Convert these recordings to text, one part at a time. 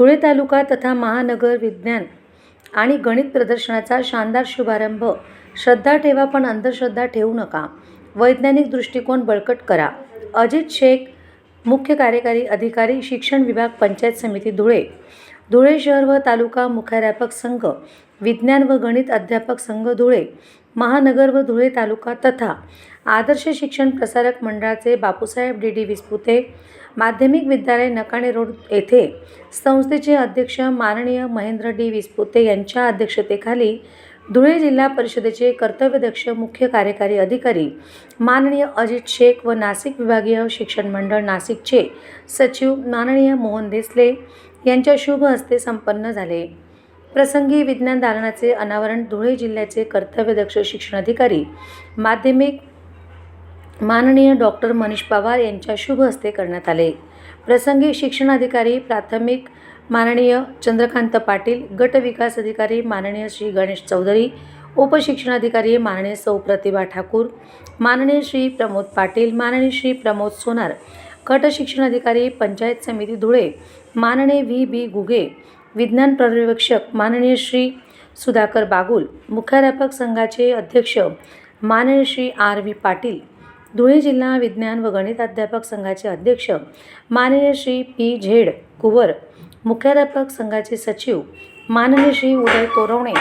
धुळे तालुका तथा महानगर विज्ञान आणि गणित प्रदर्शनाचा शानदार शुभारंभ. श्रद्धा ठेवा पण अंधश्रद्धा ठेवू नका. वैज्ञानिक दृष्टिकोन बळकट करा. अजित शेख मुख्य कार्यकारी अधिकारी शिक्षण विभाग पंचायत समिती धुळे. धुळे शहर व तालुका मुख्याध्यापक संघ विज्ञान व गणित अध्यापक संघ धुळे. महानगर व धुळे तालुका तथा आदर्श शिक्षण प्रसारक मंडळाचे बापूसाहेब डी डी विस्पुते माध्यमिक विद्यालय नकाणे रोड येथे संस्थेचे अध्यक्ष माननीय महेंद्र डी विस्पुते यांच्या अध्यक्षतेखाली धुळे जिल्हा परिषदेचे कर्तव्यदक्ष मुख्य कार्यकारी अधिकारी माननीय अजित शेख व नाशिक विभागीय शिक्षण मंडळ नाशिकचे सचिव माननीय मोहन देसले यांच्या शुभ हस्ते संपन्न झाले. प्रसंगी विज्ञान दालनाचे अनावरण धुळे जिल्ह्याचे कर्तव्यदक्ष शिक्षण अधिकारी माध्यमिक माननीय डॉक्टर मनीष पवार यांच्या शुभ हस्ते करण्यात आले. प्रसंगी शिक्षणाधिकारी प्राथमिक माननीय चंद्रकांत पाटील गट विकास अधिकारी माननीय श्री गणेश चौधरी उपशिक्षणाधिकारी माननीय सौ प्रतिभा ठाकूर माननीय श्री प्रमोद पाटील माननीय श्री प्रमोद सोनार गट शिक्षणाधिकारी पंचायत समिती धुळे माननीय व्ही बी गुगे विज्ञान पर्यवेक्षक माननीय श्री सुधाकर बागुल मुख्याध्यापक संघाचे अध्यक्ष माननीय श्री आर व्ही पाटील धुळे जिल्हा विज्ञान व गणित अध्यापक संघाचे अध्यक्ष माननीय श्री पी झेड कुवर मुख्याध्यापक संघाचे सचिव माननीय श्री उदय तोरवणे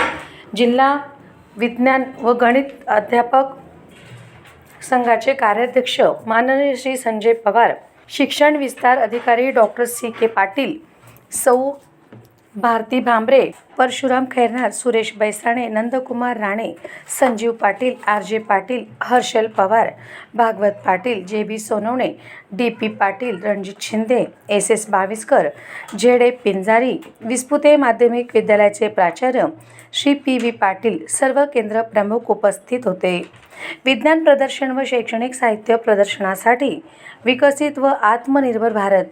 जिल्हा विज्ञान व गणित अध्यापक संघाचे कार्याध्यक्ष माननीय श्री संजय पवार शिक्षण विस्तार अधिकारी डॉक्टर सी के पाटील सौ Bharati Bhambare Parshuram Khairnar Suresh Baisane Nandkumar Rane Sanjeev Patil R J Patil Harshal Pawar Bhagwat Patil J B Sonawane D P Patil Ranjit Shinde S S Baviskar Z A Pinjari Vispute माध्यमिक विद्यालयाचे प्राचार्य Shri P V Patil सर्व केंद्र प्रमुख उपस्थित होते. विज्ञान प्रदर्शन व शैक्षणिक साहित्य प्रदर्शनासाठी विकसित व आत्मनिर्भर भारत.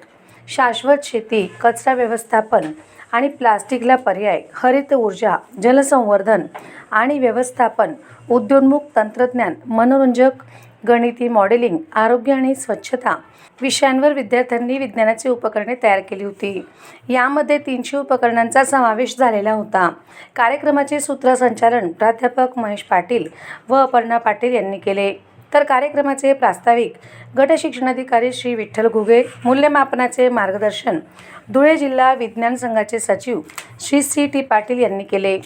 शाश्वत शेती कचरा व्यवस्थापन आणि प्लास्टिकला पर्याय हरित ऊर्जा जलसंवर्धन आणि व्यवस्थापन उद्योन्मुख तंत्रज्ञान मनोरंजक गणिती मॉडेलिंग आरोग्य आणि स्वच्छता विषयांवर विद्यार्थ्यांनी विज्ञानाची उपकरणे तयार केली होती. यामध्ये तीनशे उपकरणांचा समावेश झालेला होता. कार्यक्रमाचे सूत्रसंचालन प्राध्यापक महेश पाटील व अपर्णा पाटील यांनी केले. तर कार्यक्रमाचे प्रास्ताविक. गट शिक्षणाधिकारी श्री विठ्ठल घुगे. मूल्यमापनाचे मार्गदर्शन. धुळे जिल्हा विज्ञान संघाचे सचिव श्री सी टी पाटील यांनी केले.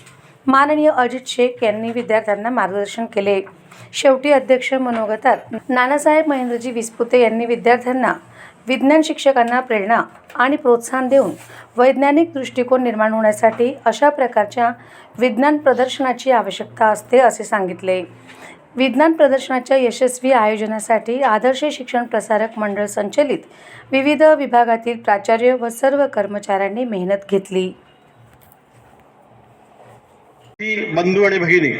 माननीय अजित शेख यांनी विद्यार्थ्यांना मार्गदर्शन केले. शेवटी अध्यक्ष मनोगतात नानासाहेब महेंद्रजी विस्पुते यांनी विद्यार्थ्यांना विज्ञान शिक्षकांना प्रेरणा आणि प्रोत्साहन देऊन वैज्ञानिक दृष्टिकोन निर्माण होण्यासाठी अशा प्रकारच्या विज्ञान प्रदर्शनाची आवश्यकता असते असे सांगितले. विज्ञान प्रदर्शनाच्या यशस्वी आयोजनासाठी आदर्श शिक्षण प्रसारक मंडळ संचलित विविध विभागातील प्राचार्य व सर्व कर्मचाऱ्यांनी मेहनत घेतली. बंधू आणि भगिनी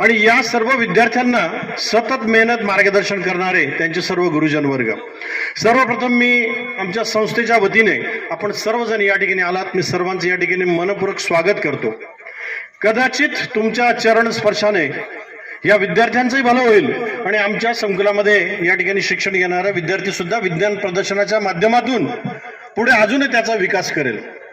आणि या सर्व विद्यार्थ्यांना सतत मेहनत मार्गदर्शन करणारे त्यांचे सर्व गुरुजन वर्ग सर्वप्रथम मी आमच्या संस्थेच्या वतीने आपण सर्वजण या ठिकाणी आलात. मी सर्वांचं या ठिकाणी मनपूर्वक स्वागत करतो. कदाचित तुमच्या चरण स्पर्शाने या विद्यार्थ्यांचंही भलं होईल. आणि आमच्या संकुलामध्ये या ठिकाणी शिक्षण घेणारा विद्यार्थी सुद्धा विज्ञान प्रदर्शनाच्या माध्यमातून पुढे अजूनही त्याचा विकास करेल.